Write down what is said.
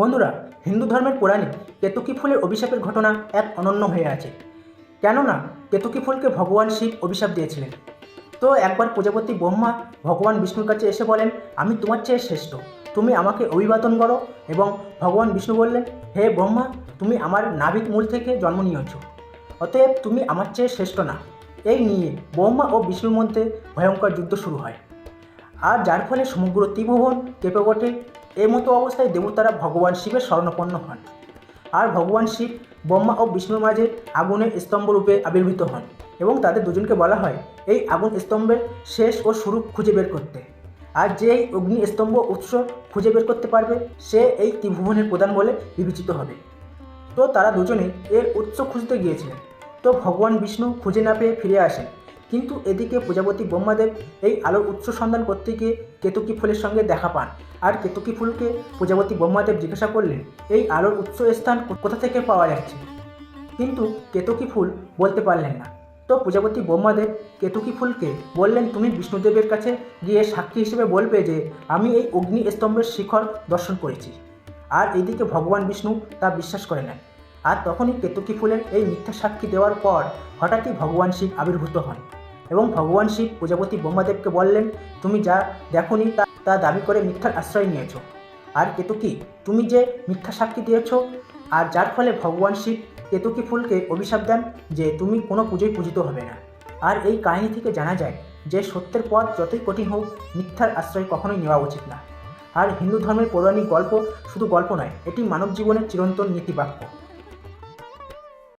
বন্ধুরা, হিন্দু ধর্মের পুরাণে কেতকী ফুলের অভিশাপের ঘটনা এক অনন্য হয়ে আছে। কেননা, কেতকী ফুলকে ভগবান শিব অভিশাপ দিয়েছিলেন। তো একবার প্রজাপতি ব্রহ্মা ভগবান বিষ্ণুর কাছে এসে বলেন, আমি তোমার চেয়ে শ্রেষ্ঠ। তুমি আমাকে অভিবাদন করো এবং ভগবান বিষ্ণু বললেন, হে ব্রহ্মা, তুমি আমার নাভিক মূল থেকে জন্ম নিয়েছ। অতএব তুমি আমার চেয়ে শ্রেষ্ঠ না। এই নিয়ে ব্রহ্মা ও বিষ্ণুর মধ্যে ভয়ঙ্কর যুদ্ধ শুরু হয়। আর যার ফলে সমগ্র ত্রিভুবন কেঁপে ওঠে এই মতো অবস্থায় দেবতারা ভগবান শিবের স্বর্ণপন্ন হন। আর ভগবান শিব, ব্রহ্মা ও বিষ্ণুর মাঝে আগুনের স্তম্ভ রূপে আবির্ভূত হন এবং তাদের দুজনকে বলা হয়, এই আগুন স্তম্ভের শেষ ও শুরু খুঁজে বের করতে। আর যে এই অগ্নি স্তম্ভ উৎস খুঁজে বের করতে পারবে, সে এই ত্রিভুবনের প্রধান বলে বিবেচিত হবে। তো তারা দুজনে এর উৎস খুঁজতে গিয়েছিলেন। তো ভগবান বিষ্ণু খুঁজে না পেয়ে ফিরে আসেন। কিন্তু এদিকে প্রজাপতি ব্রহ্মাদেব এই আলোর উৎস সন্ধান করতে গিয়ে কেতকী ফুলের সঙ্গে দেখা পান। আর কেতকী ফুলকে প্রজাপতি ব্রহ্মাদেব জিজ্ঞাসা করলেন, এই আলোর উৎস স্থান কোথা থেকে পাওয়া যাচ্ছে? কিন্তু কেতকী ফুল বলতে পারলেন না। তো প্রজাপতি ব্রহ্মাদেব কেতকী ফুলকে বললেন, তুমি বিষ্ণুদেবের কাছে গিয়ে সাক্ষী হিসেবে বলবে যে, আমি এই অগ্নি স্তম্ভের শিখর দর্শন করেছি। আর এদিকে ভগবান বিষ্ণু তা বিশ্বাস করে নেন আর তখনই কেতকী ফুলের এই মিথ্যা সাক্ষী দেওয়ার পর হঠাৎই ভগবান শিব আবির্ভূত হন। এবং ভগবান শিব প্রজাপতি ব্রহ্মাদেবকে বললেন, তুমি যা দেখনি তা তা দাবি করে মিথ্যার আশ্রয় নিয়েছ। আর কেতকী, তুমি যে মিথ্যা সাক্ষী দিয়েছ, আর যার ফলে ভগবান শিব কেতকী ফুলকে অভিশাপ দেন যে তুমি কোনো পুজোয় পূজিত হবে না। আর এই কাহিনী থেকে জানা যায় যে সত্যের পথ যতই কঠিন হোক, মিথ্যার আশ্রয় কখনোই নেওয়া উচিত না। আর হিন্দু ধর্মের পৌরাণিক গল্প শুধু গল্প নয়, এটি মানব জীবনের চিরন্তন নীতিবাক্য।